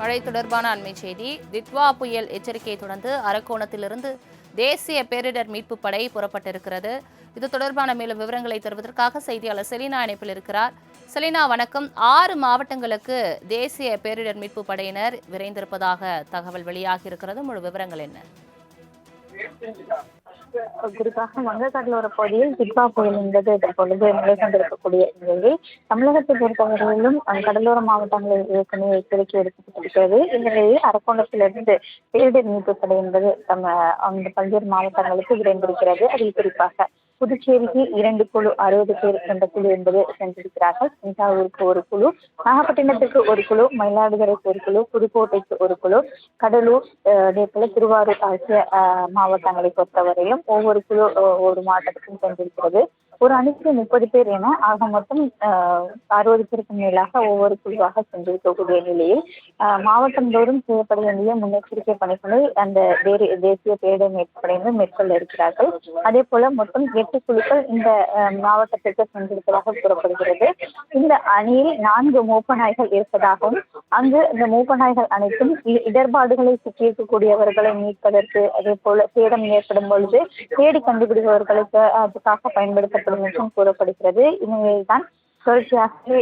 மழை தொடர்பான அண்மை செய்தி. தித்வா புயல் எச்சரிக்கையை தொடர்ந்து அரக்கோணத்திலிருந்து தேசிய பேரிடர் மீட்பு படை புறப்பட்டிருக்கிறது. இது தொடர்பான மேலும் விவரங்களை தருவதற்காக செய்தியாளர் செலினா இணைப்பில் இருக்கிறார். செலினா வணக்கம். ஆறு மாவட்டங்களுக்கு தேசிய பேரிடர் மீட்பு படையினர் விரைந்திருப்பதாக தகவல் வெளியாகி இருக்கிறது. முழு விவரங்கள் என்ன? குறிப்பாக வங்கக்கடலோர பகுதியில் திட்வா புயல் என்பது தற்பொழுது நிலை கொண்டிருக்கக்கூடிய நிலையில் தமிழகத்தை பொறுத்தவரையிலும் கடலோர மாவட்டங்களில் ஏற்கனவே எச்சரிக்கை எடுக்கப்பட்டிருக்கிறது இந்த நிலையில் அரக்கோணத்திலிருந்து பேரிடர் மீட்பு படை என்பது தம் அந்த பல்வேறு மாவட்டங்களுக்கு விரைந்திருக்கிறது. அதில் குறிப்பாக புதுச்சேரிக்கு இரண்டு குழு அறுபது பேர் கொண்ட குழு என்பது சென்றிருக்கிறார்கள். தஞ்சாவூருக்கு ஒரு குழு நாகப்பட்டினத்திற்கு ஒரு குழு மயிலாடுதுறைக்கு ஒரு குழு புதுக்கோட்டைக்கு ஒரு குழு கடலூர் அஹ், அதே போல திருவாரூர் ஆகிய அஹ், மாவட்டங்களை பொறுத்தவரையிலும் ஒவ்வொரு குழு ஒவ்வொரு ஒரு மாவட்டத்துக்கும் சென்றிருக்கிறது. ஒரு அணிக்கு முப்பது பேர் என ஆக மொத்தம் அறுபது பேருக்கு மேலாக ஒவ்வொரு குழுவாக சென்றிருக்கக்கூடிய நிலையில் மாவட்டம் மாவட்டந்தோறும் செய்யப்பட வேண்டிய முன்னெச்சரிக்கை பணிகளை அந்த தேசிய பேரிடர் மீட்பு மேற்கொள்ள இருக்கிறார்கள். அதே போல மொத்தம் எட்டு குழுக்கள் இந்த மாவட்டத்திற்கு சென்றிருப்பதாக கூறப்படுகிறது. இந்த அணியில் நான்கு மூப்பநாய்கள் இருப்பதாகவும் அங்கு இந்த மூப்பநாய்கள் அனைத்தும் இ- இடர்பாடுகளை சிக்கியிருக்கக்கூடியவர்களை மீட்பதற்கு அதே போல சேதம் ஏற்படும் பொழுது தேடி கண்டுபிடிப்பவர்களுக்கு அதுக்காக பயன்படுத்தப்படும் என்றும் கூறப்படுகிறது. இந்நிலையில்தான் தொடர்ச்சியாக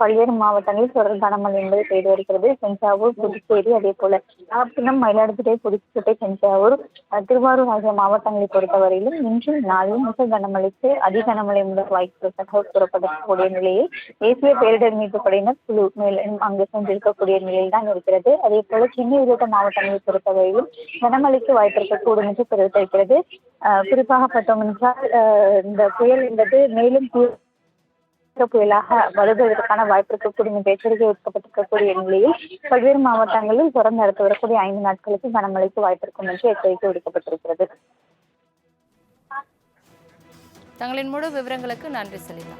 பல்வேறு மாவட்டங்களில் தொடர் கனமழை என்பது பெய்து வருகிறது. தஞ்சாவூர் புதுச்சேரி அதே போல நாகப்பட்டினம் மயிலாடுதுறை புதுக்கோட்டை தஞ்சாவூர் திருவாரூர் ஆகிய மாவட்டங்களை பொறுத்தவரையிலும் இன்றும் நாளையும் மிக கனமழைக்கு அதி கனமழை முதல் வாய்ப்பு தகவல் கூறப்படக்கூடிய நிலையில் தேசிய பேரிடர் மீட்பு படையினர் குழு மேலும் அங்கு சென்றிருக்கக்கூடிய நிலையில் தான் இருக்கிறது. அதே போல சென்னை உள்ளிட்ட மாவட்டங்களை பொறுத்தவரையிலும் கனமழைக்கு வாய்ப்பிருக்கக்கூடும் என்று தெரிவித்திருக்கிறது. குறிப்பாக பார்த்தோம் என்றால் இந்த புயல் என்பது மேலும் தீவிர புயலாக வருவதற்கான வாய்ப்பு இருக்கக்கூடிய இந்த எச்சரிக்கை விடுக்கப்பட்டிருக்கக்கூடிய நிலையில் பல்வேறு மாவட்டங்களில் தொடர்ந்து நடத்த வரக்கூடிய ஐந்து நாட்களுக்கு கனமழைக்கு வாய்ப்பு இருக்கும் என்று எச்சரிக்கை விடுக்கப்பட்டிருக்கிறது. தங்களின் முழு விவரங்களுக்கு நன்றி செலினா